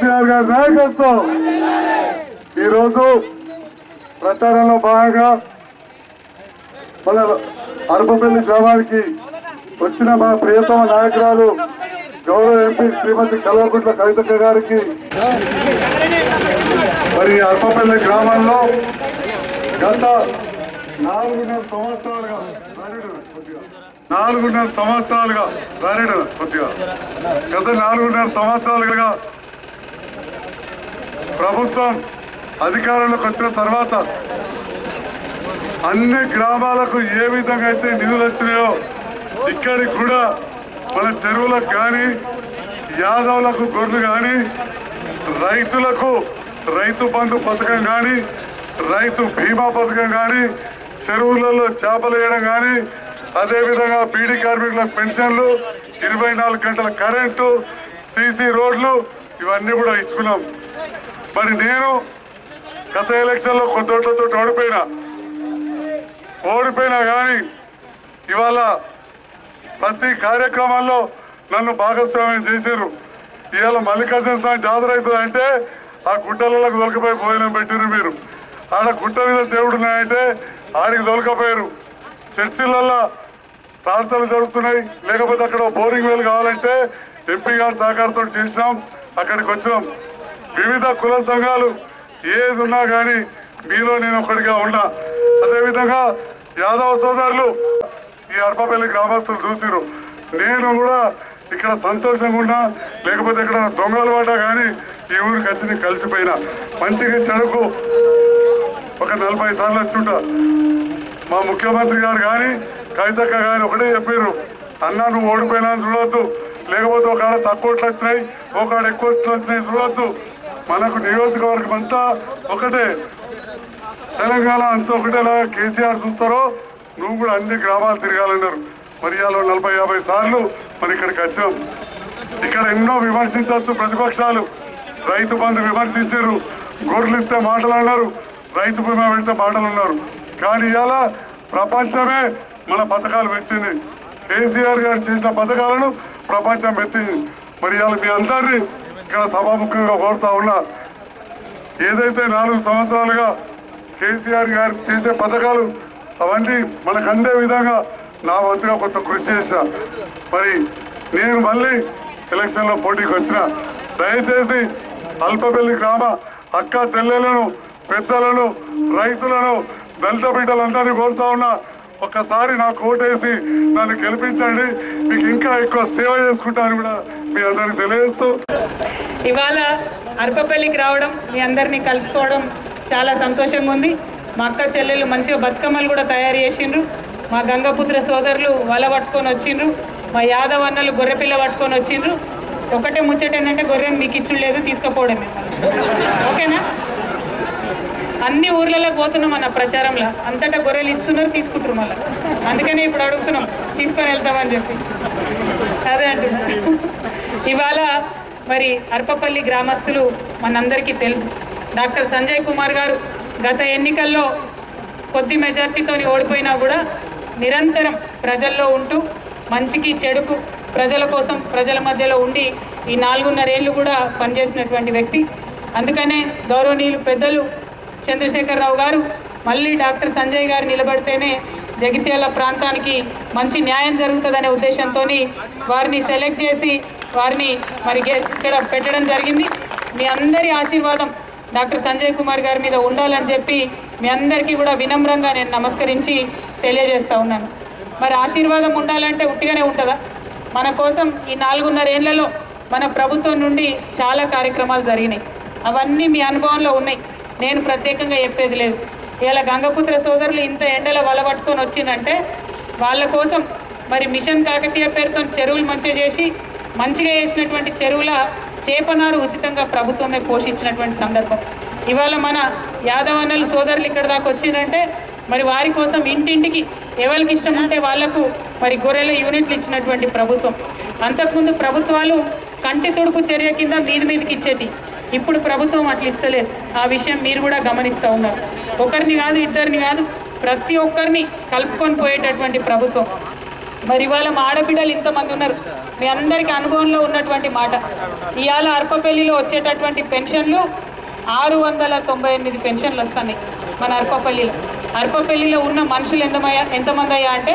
కేసీఆర్ గారి నాయకత్వం. ఈరోజు ప్రచారంలో భాగంగా మన అరపపల్లి గ్రామానికి వచ్చిన మా ప్రియతమ నాయకురాలు గౌరవ ఎంపీ శ్రీమతి కల్వకుంట్ల కవితక్క గారికి. మరి అరపపల్లి గ్రామంలో గత నాలుగున్నర సంవత్సరాలుగా నాలుగున్నర సంవత్సరాలుగా రానిడు కొద్దిగా. గత నాలుగున్నర సంవత్సరాలుగా ప్రభుత్వం అధికారంలోకి వచ్చిన తర్వాత అన్ని గ్రామాలకు ఏ విధంగా అయితే నిధులు వచ్చినాయో ఇక్కడికి కూడా మన చెరువులకు కానీ యాదవులకు గొర్రెలు కానీ రైతులకు రైతు బంధు పథకం కానీ రైతు బీమా పథకం కానీ చెరువులలో చేపలు వేయడం కానీ అదేవిధంగా బీడీ కార్మికుల పెన్షన్లు ఇరవై నాలుగు గంటల కరెంటు సీసీ రోడ్లు ఇవన్నీ కూడా ఇచ్చుకున్నాం. మరి నేను గత ఎలక్షన్లో కొత్త ఓట్లతో ఓడిపోయినా. ఓడిపోయినా కానీ ఇవాళ ప్రతి కార్యక్రమాల్లో నన్ను భాగస్వామ్యం చేశారు ఇవాళ మల్లికార్జున స్వామి జాతర అవుతుంది అంటే ఆ గుట్టలకు దొలకపోయి భోజనం పెట్టారు మీరు. ఆడ గుట్ట మీద దేవుడు ఉన్నాయంటే ఆడికి దొలకపోయారు చర్చిలల్లో ప్రార్థనలు జరుగుతున్నాయి. లేకపోతే అక్కడ బోరింగ్ వేలు కావాలంటే ఎంపీ గారు సహకారంతో చేసినాం. అక్కడికి వచ్చినాం. వివిధ కుల సంఘాలు ఏది ఉన్నా కానీ మీలో నేను ఒకటిగా ఉన్నా అదేవిధంగా యాదవ సోదరులు ఈ అర్పపల్లి గ్రామస్తులు చూసిరు నేను కూడా ఇక్కడ సంతోషంగా ఉన్నా. లేకపోతే ఇక్కడ దొంగలు పడ్డా కానీ ఈ ఊరికి వచ్చి నేను కలిసిపోయినా. మంచిగా చెడుకు ఒక నలభై సార్లు వచ్చుంటా మా ముఖ్యమంత్రి గారు కానీ కవితక్క కానీ ఒకటే చెప్పారు అన్నా నువ్వు ఓడిపోయినా చూడవద్దు చూడొద్దు. లేకపోతే ఒక తక్కువ వచ్చినాయి ఒక ఎక్కువ వచ్చినాయి చూడొద్దు. మనకు నియోజకవర్గం అంతా ఒకటే. తెలంగాణ అంతా ఒకటేలా కేసీఆర్ చూస్తారో? నువ్వు కూడా అన్ని గ్రామాలు తిరగాలన్నారు. మరి ఇవాళ నలభై యాభై సార్లు మరి ఇక్కడికి వచ్చాం. ఇక్కడ ఎన్నో విమర్శించవచ్చు ప్రతిపక్షాలు. రైతు బంధు విమర్శించారు. గొర్రెలు ఇస్తే మాటలు అన్నారు. రైతు బీమా పెడితే మాటలు ఉన్నారు కానీ ఇవాళ ప్రపంచమే మన పథకాలు మెచ్చింది. కేసీఆర్ గారు చేసిన పథకాలను ప్రపంచం మెచ్చింది. మరి ఇవాళ మీ అందరినీ ఇక్కడ సభాముఖంగా కోరుతా ఉన్నా. ఏదైతే నాలుగు సంవత్సరాలుగా కేసీఆర్ గారు చేసే పథకాలు అవన్నీ మనకు అందే విధంగా నా వంతుగా కొంత కృషి చేసిన. మరి నేను మళ్ళీ ఎలక్షన్లో పోటీకి వచ్చిన. దయచేసి అల్పపల్లి గ్రామ అక్క చెల్లెలను పెద్దలను రైతులను దళిత బిడ్డలందరినీ కోరుతా ఉన్నా. ఒక్కసారి నాకు ఓటేసి నన్ను గెలిపించండి. మీకు ఇంకా ఎక్కువ సేవ చేసుకుంటాను కూడా మీ అందరికి తెలియజేస్తూ. ఇవాళ అరపపల్లికి రావడం మీ అందరినీ కలుసుకోవడం చాలా సంతోషంగా ఉంది. మా అక్క చెల్లెలు మంచిగా బతుకమ్మలు కూడా తయారు చేసిండ్రు. మా గంగపుత్ర సోదరులు వల పట్టుకొని వచ్చిండ్రు. మా యాదవ్ అన్నలు గొర్రెపిల్ల పట్టుకొని వచ్చిండ్రు. ఒకటే ముచ్చట ఏంటంటే గొర్రెని మీకు ఇచ్చుడు లేదు తీసుకుపోవడం ఓకేనా? అన్ని ఊర్లలో పోతున్నాం అన్న ప్రచారంలో. అంతటా గొర్రెలు ఇస్తున్నారు తీసుకుంటారు మళ్ళీ. అందుకనే ఇప్పుడు అడుగుతున్నాం తీసుకొని వెళ్తామని చెప్పి. అదే అంటున్నా. ఇవాళ మరి అర్పపల్లి గ్రామస్తులు మనందరికీ తెలుసు. డాక్టర్ సంజయ్ కుమార్ గారు గత ఎన్నికల్లో కొద్ది మెజార్టీతో ఓడిపోయినా కూడా నిరంతరం ప్రజల్లో ఉంటూ మంచికి చెడుకు ప్రజల కోసం ప్రజల మధ్యలో ఉండి ఈ నాలుగున్నరేళ్ళు కూడా పనిచేసినటువంటి వ్యక్తి. అందుకనే గౌరవనీయులు పెద్దలు చంద్రశేఖరరావు గారు మళ్ళీ డాక్టర్ సంజయ్ గారు నిలబడితేనే జగిత్యాల ప్రాంతానికి మంచి న్యాయం జరుగుతుందనే ఉద్దేశంతో వారిని సెలెక్ట్ చేసి వారిని మరి ఇక్కడ పెట్టడం జరిగింది. మీ అందరి ఆశీర్వాదం డాక్టర్ సంజయ్ కుమార్ గారి మీద ఉండాలని చెప్పి మీ అందరికీ కూడా వినమ్రంగా నేను నమస్కరించి తెలియజేస్తా ఉన్నాను. మరి ఆశీర్వాదం ఉండాలంటే ఉట్టిగానే ఉంటుందా? మన కోసం ఈ నాలుగున్నర ఏళ్ళలో మన ప్రభుత్వం నుండి చాలా కార్యక్రమాలు జరిగినాయి. అవన్నీ మీ అనుభవంలో ఉన్నాయి. నేను ప్రత్యేకంగా చెప్పేది లేదు. ఇలా గంగపుత్ర సోదరులు ఇంత ఎండలో వలబట్టుకొని వచ్చిందంటే వాళ్ళ కోసం మరి మిషన్ కాకతీయ పేరుతో చెరువులు మంచిగా చేసి మంచిగా చేసినటువంటి చెరువుల చేపనారు ఉచితంగా ప్రభుత్వమే పోషించినటువంటి సందర్భం. ఇవాళ మన యాదవన్నలు సోదరులు ఇక్కడ దాకా వచ్చిందంటే మరి వారి కోసం ఇంటింటికి ఎవరికి ఇష్టం ఉంటే వాళ్ళకు మరి గొర్రెల యూనిట్లు ఇచ్చినటువంటి ప్రభుత్వం. అంతకుముందు ప్రభుత్వాలు కంటి తుడుపు చర్య కింద మీది మీదకి ఇచ్చేటి. ఇప్పుడు ప్రభుత్వం అట్లా ఇస్తలేదు ఆ విషయం మీరు కూడా గమనిస్తూ ఉన్నారు. ఒకరిని కాదు ఇద్దరిని కాదు ప్రతి ఒక్కరిని కలుపుకొని పోయేటటువంటి ప్రభుత్వం. మరి ఇవాళ మా ఆడబిడ్డలు ఇంతమంది ఉన్నారు. మీ అందరికీ అనుభవంలో ఉన్నటువంటి మాట. ఇవాళ అర్పపల్లిలో వచ్చేటటువంటి పెన్షన్లు ఆరు వందల తొంభై ఎనిమిది పెన్షన్లు వస్తున్నాయి మన అర్పపల్లిలో. అర్పపల్లిలో ఉన్న మనుషులు ఎంతమయ్యా ఎంతమంది అయ్యా అంటే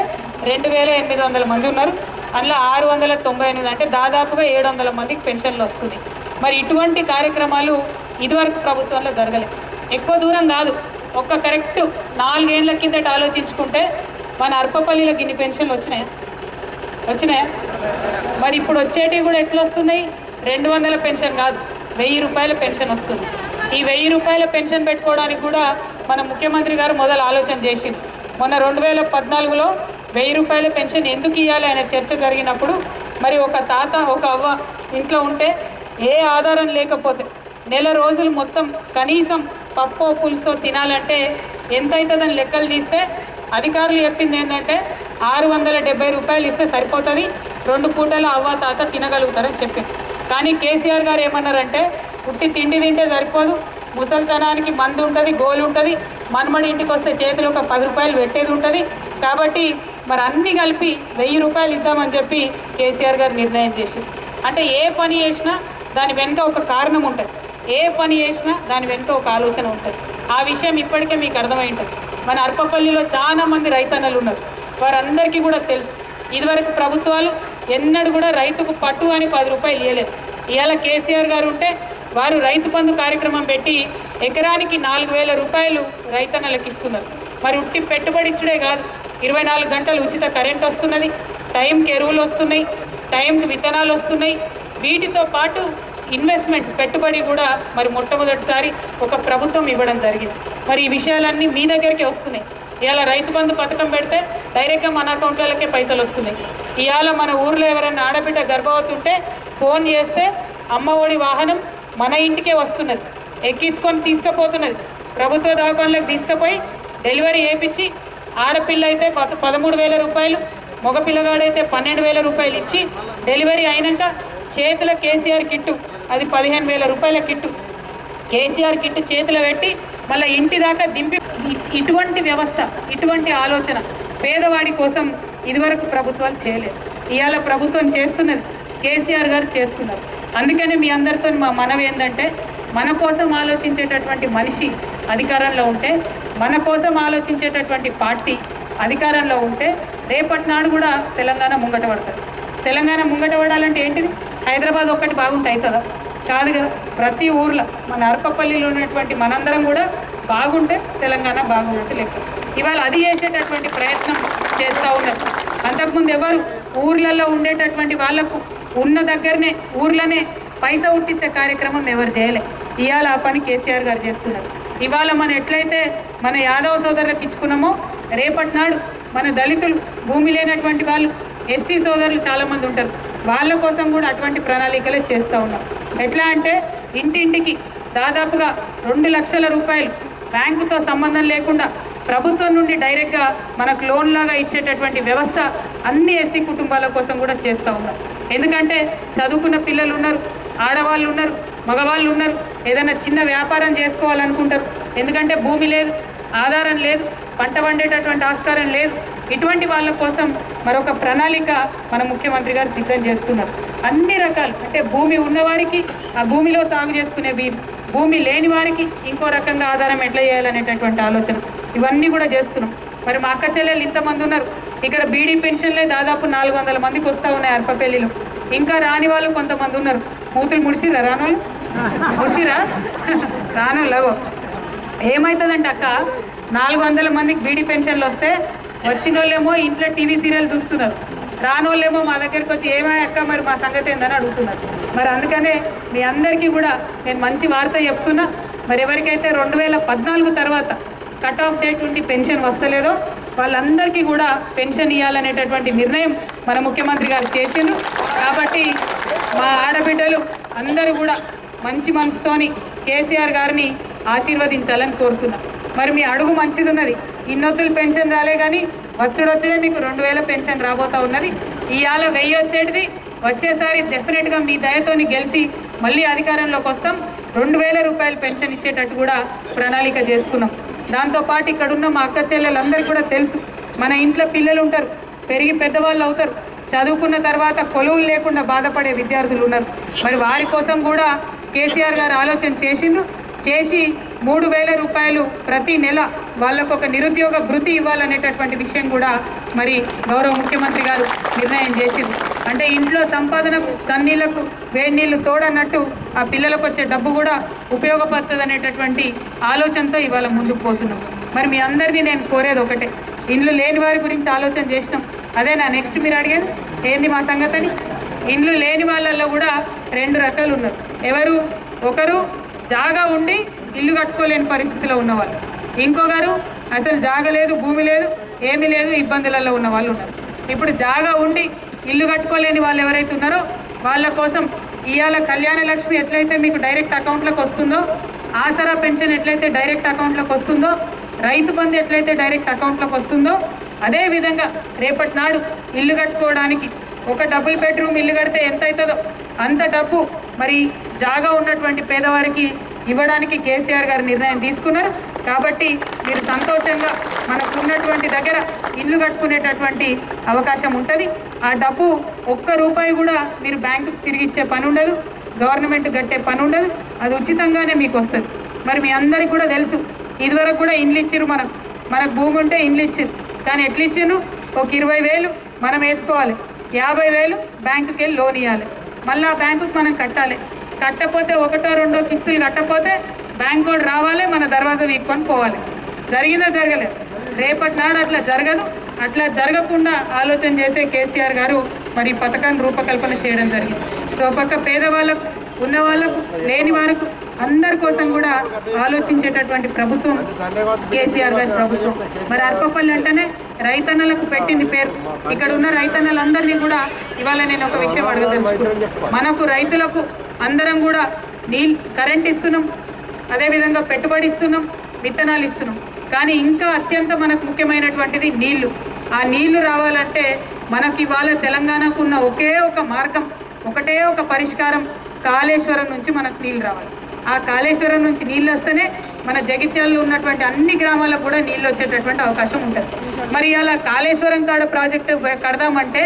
రెండు వేల ఎనిమిది వందల మంది ఉన్నారు. అందులో ఆరు వందల తొంభై ఎనిమిది అంటే దాదాపుగా ఏడు వందల మందికి పెన్షన్లు వస్తున్నాయి. మరి ఇటువంటి కార్యక్రమాలు ఇదివరకు ప్రభుత్వంలో జరగలేదు ఎక్కువ దూరం కాదు. ఒక్క కరెక్ట్ నాలుగేళ్ళ కిందట ఆలోచించుకుంటే మన అర్పపల్లిలో గిన్ని పెన్షన్లు వచ్చినాయా? వచ్చినాయా? మరి ఇప్పుడు వచ్చేటివి కూడా ఎట్లా వస్తున్నాయి? రెండు వందల పెన్షన్ కాదు వెయ్యి రూపాయల పెన్షన్ వస్తుంది. ఈ వెయ్యి రూపాయల పెన్షన్ పెట్టుకోవడానికి కూడా మన ముఖ్యమంత్రి గారు మొదలు ఆలోచన చేసింది మొన్న రెండు వేల పద్నాలుగులో వెయ్యి రూపాయల పెన్షన్ ఎందుకు ఇవ్వాలి అనే చర్చ జరిగినప్పుడు మరి ఒక తాత ఒక అవ్వ ఇంట్లో ఉంటే ఏ ఆధారం లేకపోతే నెల రోజులు మొత్తం కనీసం పప్పో పులుసో తినాలంటే ఎంత అవుతుందని లెక్కలు తీస్తే అధికారులు చెప్పింది ఏంటంటే ఆరు వందల డెబ్బై రూపాయలు ఇస్తే సరిపోతుంది రెండు పూటల అవ్వ తాత తినగలుగుతారని చెప్పింది. కానీ కేసీఆర్ గారు ఏమన్నారంటే పుట్టి తిండి తింటే సరిపోదు ముసలితనానికి మందు ఉంటుంది గోలు ఉంటుంది మనమడి ఇంటికి వస్తే చేతిలో ఒక పది రూపాయలు పెట్టేది ఉంటుంది. కాబట్టి మరి అన్ని కలిపి వెయ్యి రూపాయలు ఇద్దామని చెప్పి కేసీఆర్ గారు నిర్ణయం చేసింది. అంటే ఏ పని చేసినా దాని వెనుక ఒక కారణం ఉంటుంది. ఏ పని చేసినా దాని వెనుక ఒక ఆలోచన ఉంటుంది. ఆ విషయం ఇప్పటికే మీకు అర్థమై ఉంటుంది. మన అర్పపల్లిలో చాలా మంది రైతన్నలు ఉన్నారు. వారందరికీ కూడా తెలుసు. ఇదివరకు ప్రభుత్వాలు ఎన్నడూ కూడా రైతుకు పట్టు అని పది రూపాయలు ఇవ్వలేదు ఇవాళ కేసీఆర్ గారు ఉంటే వారు రైతు బంధు కార్యక్రమం పెట్టి ఎకరానికి నాలుగు వేల రూపాయలు రైతన్నలకు ఇస్తున్నారు. మరి ఉట్టి పెట్టుబడి ఇచ్చుడే కాదు. ఇరవై నాలుగు గంటలు ఉచిత కరెంట్ వస్తున్నది. టైంకి ఎరువులు వస్తున్నాయి. టైంకి విత్తనాలు వస్తున్నాయి. వీటితో పాటు ఇన్వెస్ట్మెంట్ పెట్టుబడి కూడా మరి మొట్టమొదటిసారి ఒక ప్రభుత్వం ఇవ్వడం జరిగింది. మరి ఈ విషయాలన్నీ మీ దగ్గరికి వస్తున్నాయి. ఇవాళ రైతు బంధు పథకం పెడితే డైరెక్ట్గా మన అకౌంట్లకే పైసలు వస్తున్నాయి. ఇవాళ మన ఊర్లో ఎవరైనా ఆడబిడ్డ గర్భవతి ఉంటే ఫోన్ చేస్తే అమ్మ ఒడి వాహనం మన ఇంటికే వస్తున్నది. ఎక్కించుకొని తీసుకుపోతున్నది. ప్రభుత్వ దవాఖానలకు తీసుకుపోయి డెలివరీ చేయించి ఆడపిల్ల అయితే పదమూడు వేల రూపాయలు మగపిల్లగాడైతే పన్నెండు వేల రూపాయలు ఇచ్చి డెలివరీ అయినాక చేతుల కేసీఆర్ కిట్టు. అది పదిహేను వేల రూపాయల కిట్టు. కేసీఆర్ కిట్టు చేతిలో పెట్టి మళ్ళీ ఇంటి దాకా దింపి ఇటువంటి వ్యవస్థ ఇటువంటి ఆలోచన పేదవాడి కోసం ఇదివరకు ప్రభుత్వాలు చేయలేదు. ఇవాళ ప్రభుత్వం చేస్తున్నది కేసీఆర్ గారు చేస్తున్నారు. అందుకని మీ అందరితో మా మనవి ఏంటంటే మన కోసం ఆలోచించేటటువంటి మనిషి అధికారంలో ఉంటే మన కోసం ఆలోచించేటటువంటి పార్టీ అధికారంలో ఉంటే రేపటి నాడు కూడా తెలంగాణ ముంగట పడుతుంది తెలంగాణ ముంగట పడాలంటే ఏంటిది? హైదరాబాద్ ఒక్కటి బాగుంటే అవుతుందా కాదు కదా ప్రతి ఊర్లో మన అరపపల్లిలో ఉన్నటువంటి మనందరం కూడా బాగుంటే తెలంగాణ బాగున్నట్టు లెక్క. ఇవాళ అది చేసేటటువంటి ప్రయత్నం చేస్తూ ఉన్నారు. అంతకుముందు ఎవరు ఊర్లలో ఉండేటటువంటి వాళ్ళకు ఉన్న దగ్గరనే ఊర్లోనే పైస ఉట్టించే కార్యక్రమం ఎవరు చేయలే. ఇవాళ ఆ పని కేసీఆర్ గారు చేస్తున్నారు. ఇవాళ మనం ఎట్లయితే మన యాదవ సోదరులకు ఇచ్చుకున్నామో రేపటి నాడు మన దళితులు భూమి లేనటువంటి వాళ్ళు ఎస్సీ సోదరులు చాలామంది ఉంటారు. వాళ్ళ కోసం కూడా అటువంటి ప్రణాళికలే చేస్తూ ఉన్నాం. ఎట్లా అంటే ఇంటింటికి దాదాపుగా రెండు లక్షల రూపాయలు బ్యాంకుతో సంబంధం లేకుండా ప్రభుత్వం నుండి డైరెక్ట్గా మనకు లోన్ లాగా ఇచ్చేటటువంటి వ్యవస్థ అన్ని ఎస్సీ కుటుంబాల కోసం కూడా చేస్తూ ఉన్నాం. ఎందుకంటే చదువుకున్న పిల్లలు ఉన్నారు ఆడవాళ్ళు ఉన్నారు మగవాళ్ళు ఉన్నారు ఏదైనా చిన్న వ్యాపారం చేసుకోవాలనుకుంటారు. ఎందుకంటే భూమి లేదు ఆధారం లేదు పంట పండేటటువంటి ఆస్కారం లేదు. ఇటువంటి వాళ్ళ కోసం మరొక ప్రణాళిక మన ముఖ్యమంత్రి గారు సిద్ధం చేస్తున్నారు. అన్ని రకాలు అంటే భూమి ఉన్నవారికి ఆ భూమిలో సాగు చేసుకునే వీలు భూమి లేని వారికి ఇంకో రకంగా ఆధారం ఎట్లా చేయాలనేటటువంటి ఆలోచన ఇవన్నీ కూడా చేస్తున్నాం. మరి మా అక్క చెల్లెలు ఇంతమంది ఉన్నారు. ఇక్కడ బీడీ పెన్షన్లే దాదాపు నాలుగు వందల మందికి వస్తూ ఉన్నాయి అర్పపల్లిలో. ఇంకా రాని వాళ్ళు కొంతమంది ఉన్నారు. మూతులు ముడిసిరా రాను వాళ్ళు ముడిసిరా రాను లేవో ఏమవుతుందంటే అక్క నాలుగు వందల మందికి బీడీ పెన్షన్లు వస్తే వచ్చిన వాళ్ళేమో ఇంట్లో టీవీ సీరియల్ చూస్తున్నారు. రానోళ్ళేమో మా దగ్గరికి వచ్చి ఏమై అక్క మరి మా సంగతి ఏందని అడుగుతున్నారు. మరి అందుకనే మీ అందరికీ కూడా నేను మంచి వార్త చెప్తున్నా. మరి ఎవరికైతే రెండు వేల పద్నాలుగు తర్వాత కట్ ఆఫ్ డేట్ ఉండి పెన్షన్ వస్తలేదో వాళ్ళందరికీ కూడా పెన్షన్ ఇవ్వాలనేటటువంటి నిర్ణయం మన ముఖ్యమంత్రి గారు చేసిండ్రు. కాబట్టి మా ఆడబిడ్డలు అందరూ కూడా మంచి మనసుతోని కేసీఆర్ గారిని ఆశీర్వదించాలని కోరుతున్నా. మరి మీ అడుగు మంచిది ఉన్నది. ఇన్నొత్తులు పెన్షన్ రాలే కానీ వచ్చుడొచ్చుడే మీకు రెండు వేల పెన్షన్ రాబోతా ఉన్నది. ఇవాళ వెయ్యి వచ్చేటిది. వచ్చేసారి డెఫినెట్గా మీ దయతోని గెలిచి మళ్ళీ అధికారంలోకి వస్తాం. రెండు వేల రూపాయలు పెన్షన్ ఇచ్చేటట్టు కూడా ప్రణాళిక చేసుకున్నాం. దాంతోపాటు ఇక్కడ ఉన్న మా అక్క చెల్లెలందరికీ కూడా తెలుసు. మన ఇంట్లో పిల్లలు ఉంటారు. పెరిగి పెద్దవాళ్ళు అవుతారు. చదువుకున్న తర్వాత కొలువులు లేకుండా బాధపడే విద్యార్థులు ఉన్నారు. మరి వారి కోసం కూడా కేసీఆర్ గారు ఆలోచన చేసిండ్రు. చేసి మూడు వేల రూపాయలు ప్రతి నెల వాళ్ళకు ఒక నిరుద్యోగ భృతి ఇవ్వాలనేటటువంటి విషయం కూడా మరి గౌరవ ముఖ్యమంత్రి గారు నిర్ణయం చేసింది. అంటే ఇంట్లో సంపాదనకు సన్నీళ్ళకు వేడి నీళ్ళు తోడన్నట్టు ఆ పిల్లలకు వచ్చే డబ్బు కూడా ఉపయోగపడుతుంది అనేటటువంటి ఆలోచనతో ఇవాళ ముందుకు పోతున్నాం. మరి మీ అందరినీ నేను కోరేది ఒకటే. ఇండ్లు లేని వారి గురించి ఆలోచన చేసినాం. అదే నా నెక్స్ట్ మీరు అడిగారు ఏంది మా సంగతని? ఇండ్లు లేని వాళ్ళల్లో కూడా రెండు రకాలు ఉన్నారు ఎవరు? ఒకరు జాగా ఉండి ఇల్లు కట్టుకోలేని పరిస్థితిలో ఉన్నవాళ్ళు. ఇంకొకరు అసలు జాగ లేదు భూమి లేదు ఏమీ లేదు ఇబ్బందులలో ఉన్న వాళ్ళు ఉన్నారు. ఇప్పుడు జాగా ఉండి ఇల్లు కట్టుకోలేని వాళ్ళు ఎవరైతే ఉన్నారో వాళ్ళ కోసం ఇవాళ కళ్యాణ లక్ష్మి ఎట్లయితే మీకు డైరెక్ట్ అకౌంట్లోకి వస్తుందో ఆసరా పెన్షన్ ఎట్లయితే డైరెక్ట్ అకౌంట్లోకి వస్తుందో రైతు బంధు ఎట్లయితే డైరెక్ట్ అకౌంట్లోకి వస్తుందో అదే విధంగా రేపటి నాడు ఇల్లు కట్టుకోవడానికి ఒక డబుల్ బెడ్రూమ్ ఇల్లు కడితే ఎంత అవుతుందో అంత డబ్బు మరి జాగా ఉన్నటువంటి పేదవారికి ఇవ్వడానికి కేసీఆర్ గారు నిర్ణయం తీసుకున్నారు. కాబట్టి మీరు సంతోషంగా మనకు ఉన్నటువంటి దగ్గర ఇల్లు కట్టుకునేటటువంటి అవకాశం ఉంటుంది. ఆ డబ్బు ఒక్క రూపాయి కూడా మీరు బ్యాంకుకు తిరిగి ఇచ్చే పని ఉండదు. గవర్నమెంట్ కట్టే పని ఉండదు. అది ఉచితంగానే మీకు వస్తుంది. మరి మీ అందరికి కూడా తెలుసు. ఇదివరకు కూడా ఇండ్లు ఇచ్చిర్రు మనకు. మనకు భూమి ఉంటే ఇండ్లు ఇచ్చిర్రు. కానీ ఎట్లా ఇచ్చిండ్రు ఒక ఇరవై వేలు మనం వేసుకోవాలి. యాభై వేలు బ్యాంకుకి వెళ్ళి లోన్ ఇవ్వాలి మళ్ళీ ఆ బ్యాంకుకి మనం కట్టాలి. కట్టకపోతే ఒకటో రెండో కిస్తులు కట్టపోతే బ్యాంక్ కూడా రావాలి మన దర్వాజా వీక్కొని పోవాలి. జరిగిందో జరగలేదు రేపటి నాడు అట్లా జరగదు. అట్లా జరగకుండా ఆలోచన చేసే కేసీఆర్ గారు మరి పథకాన్ని రూపకల్పన చేయడం జరిగింది. సో పక్క పేదవాళ్ళకు ఉన్న వాళ్ళకు లేని వారికి అందరి కోసం కూడా ఆలోచించేటటువంటి ప్రభుత్వం కేసీఆర్ గారి ప్రభుత్వం. మరి అర్పపల్లి అంటేనే రైతన్నలకు పెట్టింది పేరు. ఇక్కడ ఉన్న రైతన్నలందరినీ కూడా ఇవాళ నేను ఒక విషయం అడగదలుచుకున్నాను మనకు రైతులకు అందరం కూడా నీళ్ళు కరెంట్ ఇస్తున్నాం. అదేవిధంగా పెట్టుబడి ఇస్తున్నాం విత్తనాలు ఇస్తున్నాం. కానీ ఇంకా అత్యంత మనకు ముఖ్యమైనటువంటిది నీళ్ళు. ఆ నీళ్ళు రావాలంటే మనకి ఇవాళ తెలంగాణకు ఉన్న ఒకే ఒక మార్గం ఒకటే ఒక పరిష్కారం కాళేశ్వరం నుంచి మనకు నీళ్ళు రావాలి. ఆ కాళేశ్వరం నుంచి నీళ్ళు వస్తేనే మన జగిత్యాలలో ఉన్నటువంటి అన్ని గ్రామాలకు కూడా నీళ్ళు వచ్చేటటువంటి అవకాశం ఉంటుంది. మరి అలా కాళేశ్వరం కాడ ప్రాజెక్టు కడదామంటే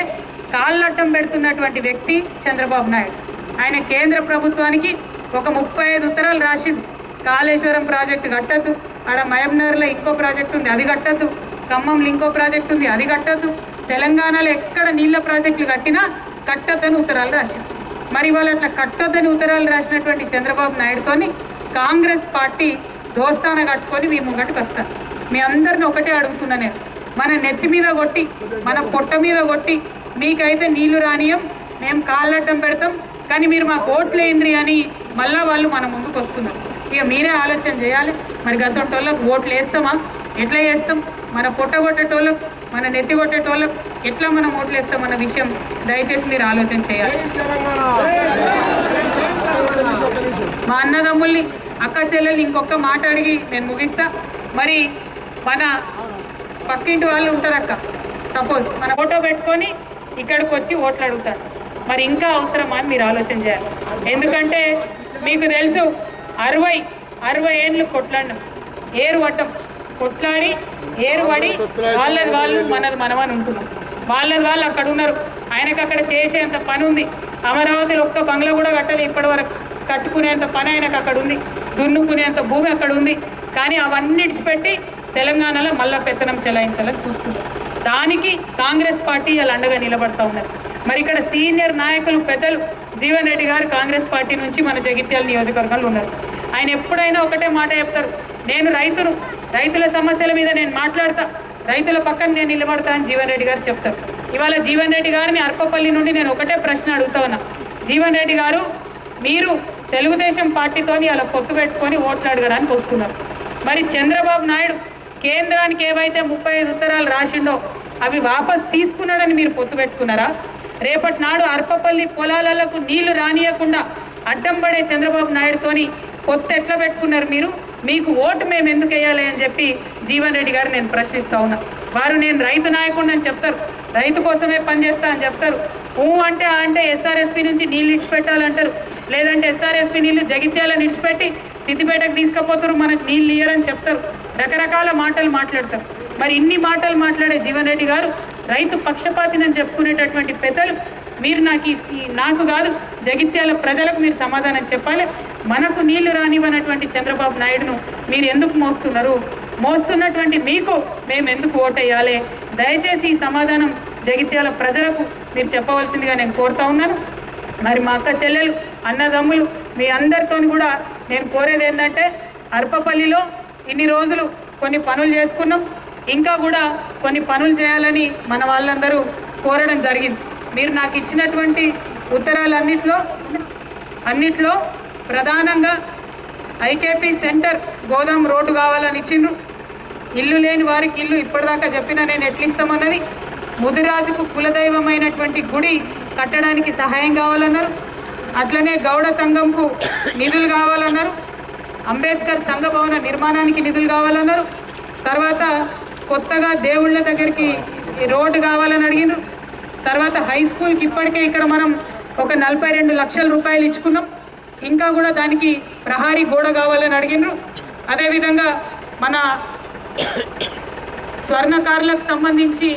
కాళ్ళట్టం పెడుతున్నటువంటి వ్యక్తి చంద్రబాబు నాయుడు. ఆయన కేంద్ర ప్రభుత్వానికి ఒక ముప్పై ఐదు ఉత్తరాలు రాసిండు. కాళేశ్వరం ప్రాజెక్టు కట్టద్దు. ఆడ మయంనగర్లో ఇంకో ప్రాజెక్ట్ ఉంది అది కట్టద్దు. ఖమ్మంలో ఇంకో ప్రాజెక్ట్ ఉంది అది కట్టద్దు. తెలంగాణలో ఎక్కడ నీళ్ళ ప్రాజెక్టులు కట్టినా కట్టద్దని ఉత్తరాలు రాసిండు. మరి వాళ్ళు అట్లా కట్టొద్దని ఉత్తరాలు రాసినటువంటి చంద్రబాబు నాయుడుతోని కాంగ్రెస్ పార్టీ దోస్తాన కట్టుకొని మీ ముంగటికి వస్తారు మీ అందరిని ఒకటే అడుగుతున్నా నేను. మన నెత్తి మీద కొట్టి మన పొట్ట మీద కొట్టి మీకైతే నీళ్ళు రానియం మేము కాళ్ళడ్డం పెడతాం. కానీ మీరు మాకు ఓట్లు వేయండి అని మళ్ళా వాళ్ళు మన ముందుకు వస్తున్నారు. ఇక మీరే ఆలోచన చేయాలి. మరి గసంటోళ్ళకు ఓట్లు వేస్తామా? ఎట్లా చేస్తాం మన పొట్ట కొట్టేటోళ్ళకు మన నెత్తి కొట్టేటోళ్ళకు ఎట్లా మనం ఓట్లు వేస్తామన్న విషయం దయచేసి మీరు ఆలోచన చేయాలి. మా అన్నదమ్ముల్ని అక్క చెల్లెల్ని ఇంకొక మాట అడిగి నేను ముగిస్తా. మరి మన పక్కింటి వాళ్ళు ఉంటారు అక్క సపోజ్ మన ఫోటో పెట్టుకొని ఇక్కడికి వచ్చి ఓట్లు అడుగుతాడు మరి ఇంకా అవసరమా అని మీరు ఆలోచన చేయాలి. ఎందుకంటే మీకు తెలుసు అరవై అరవై ఏళ్ళు కొట్లాడినాం ఏరు వట్టం కొట్లాడి ఏరు పడి వాళ్ళది వాళ్ళు మనది మనమని ఉంటున్నాం. వాళ్ళది వాళ్ళు అక్కడ ఉన్నారు. ఆయనకు అక్కడ చేసేంత పని ఉంది. అమరావతిలో ఒక్క బంగ్లా కూడా కట్టాలి ఇప్పటి వరకు కట్టుకునేంత పని ఆయనకు అక్కడ ఉంది. దున్నుకునేంత భూమి అక్కడ ఉంది. కానీ అవన్నీ తెలంగాణలో మళ్ళా పెత్తనం చెలాయించాలని చూస్తున్నారు. దానికి కాంగ్రెస్ పార్టీ వాళ్ళు అండగా నిలబడతా ఉన్నారు మరి ఇక్కడ సీనియర్ నాయకులు పెద్దలు జీవన్ రెడ్డి గారు కాంగ్రెస్ పార్టీ నుంచి మన జగిత్యాల నియోజకవర్గంలో ఉన్నారు. ఆయన ఎప్పుడైనా ఒకటే మాట చెప్తారు నేను రైతును రైతుల సమస్యల మీద నేను మాట్లాడతా రైతుల పక్కన నేను నిలబడతా అని జీవన్ రెడ్డి గారు చెప్తారు. ఇవాళ జీవన్ రెడ్డి గారిని అర్పపల్లి నుండి నేను ఒకటే ప్రశ్న అడుగుతా ఉన్నా. జీవన్ రెడ్డి గారు మీరు తెలుగుదేశం పార్టీతోని అలా పొత్తు పెట్టుకొని ఓట్లు అడగడానికి వస్తున్నారు. మరి చంద్రబాబు నాయుడు కేంద్రానికి ఏవైతే ముప్పై ఐదు ఉత్తరాలు రాసిండో అవి వాపస్ తీసుకున్నాడని మీరు పొత్తు పెట్టుకున్నారా? రేపటి నాడు అర్పపల్లి పొలాలకు నీళ్ళు రానియకుండా అడ్డం పడే చంద్రబాబు నాయుడుతోని కొత్త ఎట్లా పెట్టుకున్నారు మీరు? మీకు ఓటు మేము ఎందుకు వేయాలి అని చెప్పి జీవన్ రెడ్డి గారు నేను ప్రశ్నిస్తా ఉన్నా. వారు నేను రైతు నాయకుడిని అని చెప్తారు. రైతు కోసమే పనిచేస్తా అని చెప్తారు. ఊ అంటే అంటే ఎస్ఆర్ఎస్పి నుంచి నీళ్ళు ఇచ్చిపెట్టాలంటారు లేదంటే ఎస్ఆర్ఎస్పి నీళ్ళు జగిత్యాలను ఇడిచిపెట్టి సిద్దిపేటకు తీసుకుపోతారు మనకు నీళ్ళు ఇయ్యరని చెప్తారు. రకరకాల మాటలు మాట్లాడతారు. మరి ఇన్ని మాటలు మాట్లాడే జీవన్ రెడ్డి గారు రైతు పక్షపాతినని చెప్పుకునేటటువంటి పెద్దలు మీరు నాకు ఈ- నాకు కాదు జగిత్యాల ప్రజలకు మీరు సమాధానం చెప్పాలి. మనకు నీళ్ళు రానివ్వనటువంటి చంద్రబాబు నాయుడును మీరు ఎందుకు మోస్తున్నారు? మోస్తున్నటువంటి మీకు మేము ఎందుకు ఓటేయాలి? దయచేసి ఈ సమాధానం జగిత్యాల ప్రజలకు మీరు చెప్పవలసిందిగా నేను కోరుతా ఉన్నాను. మరి మా అక్క చెల్లెలు అన్నదమ్ములు మీ అందరితో కూడా నేను కోరేది ఏంటంటే అర్పపల్లిలో ఇన్ని రోజులు కొన్ని పనులు చేసుకున్నాం. ఇంకా కూడా కొన్ని పనులు చేయాలని మన వాళ్ళందరూ కోరడం జరిగింది. మీరు నాకు ఇచ్చినటువంటి ఉత్తరాలన్నింటిలో అన్నిట్లో ప్రధానంగా ఐకేపీ సెంటర్ గోదాం రోడ్డు కావాలని ఇచ్చిండ్రు. ఇల్లు లేని వారికి ఇల్లు ఇప్పటిదాకా చెప్పిన నేను ఎట్లిస్తామన్నది ముదిరాజుకు కులదైవమైనటువంటి గుడి కట్టడానికి సహాయం కావాలన్నారు. అట్లనే గౌడ సంఘంకు నిధులు కావాలన్నారు. అంబేద్కర్ సంఘ భవన నిర్మాణానికి నిధులు కావాలన్నారు. తర్వాత కొత్తగా దేవుళ్ళ దగ్గరికి రోడ్డు కావాలని అడిగినారు తర్వాత హై స్కూల్కి ఇప్పటికే ఇక్కడ మనం ఒక నలభై రెండు లక్షల రూపాయలు ఇచ్చుకున్నాం. ఇంకా కూడా దానికి ప్రహారీ గోడ కావాలని అడిగినారు అదేవిధంగా మన స్వర్ణకారులకు సంబంధించి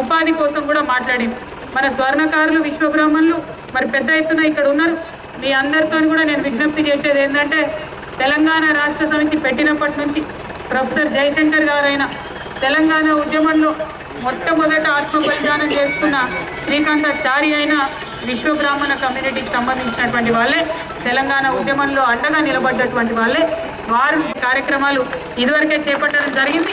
ఉపాధి కోసం కూడా మాట్లాడింది. మన స్వర్ణకారులు విశ్వబ్రాహ్మణులు మరి పెద్ద ఎత్తున ఇక్కడ ఉన్నారు. మీ అందరితో కూడా నేను విజ్ఞప్తి చేసేది ఏంటంటే తెలంగాణ రాష్ట్ర సమితి పెట్టినప్పటి నుంచి ప్రొఫెసర్ జయశంకర్ గారైన తెలంగాణ ఉద్యమంలో మొట్టమొదట ఆత్మ బలిదానం చేసుకున్న శ్రీకాంతాచారి అయిన విశ్వబ్రాహ్మణ కమ్యూనిటీకి సంబంధించినటువంటి వాళ్ళే తెలంగాణ ఉద్యమంలో అండగా నిలబడ్డటువంటి వాళ్ళే. వారు ఈ కార్యక్రమాలు ఇదివరకే చేపట్టడం జరిగింది.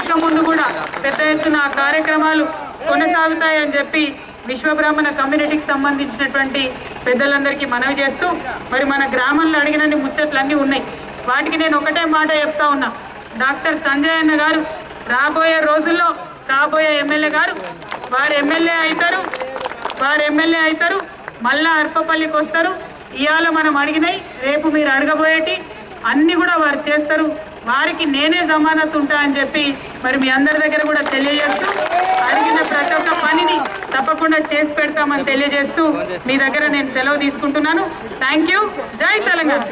ఇక ముందు కూడా పెద్ద ఎత్తున కార్యక్రమాలు కొనసాగుతాయని చెప్పి విశ్వబ్రాహ్మణ కమ్యూనిటీకి సంబంధించినటువంటి పెద్దలందరికీ మనవి చేస్తూ మరి మన గ్రామంలో అడిగినన్ని ముచ్చట్లన్నీ ఉన్నాయి. వాటికి నేను ఒకటే మాట చెప్తా ఉన్నా. డాక్టర్ సంజయ్ అన్న గారు రాబోయే రోజుల్లో కాబోయే ఎమ్మెల్యే గారు వారు ఎమ్మెల్యే అవుతారు వారు ఎమ్మెల్యే అవుతారు మళ్ళా అర్పపల్లికి వస్తారు. ఇవాళ మనం అడిగినాయి రేపు మీరు అడగబోయేటి అన్ని కూడా వారు చేస్తారు. వారికి నేనే జమానత్ ఉంటా అని చెప్పి మరి మీ అందరి దగ్గర కూడా తెలియజేస్తూ అడిగిన ప్రతి ఒక్క పనిని తప్పకుండా చేసి పెడతామని తెలియజేస్తూ మీ దగ్గర నేను సెలవు తీసుకుంటున్నాను. థ్యాంక్ యూ జై తెలంగాణ.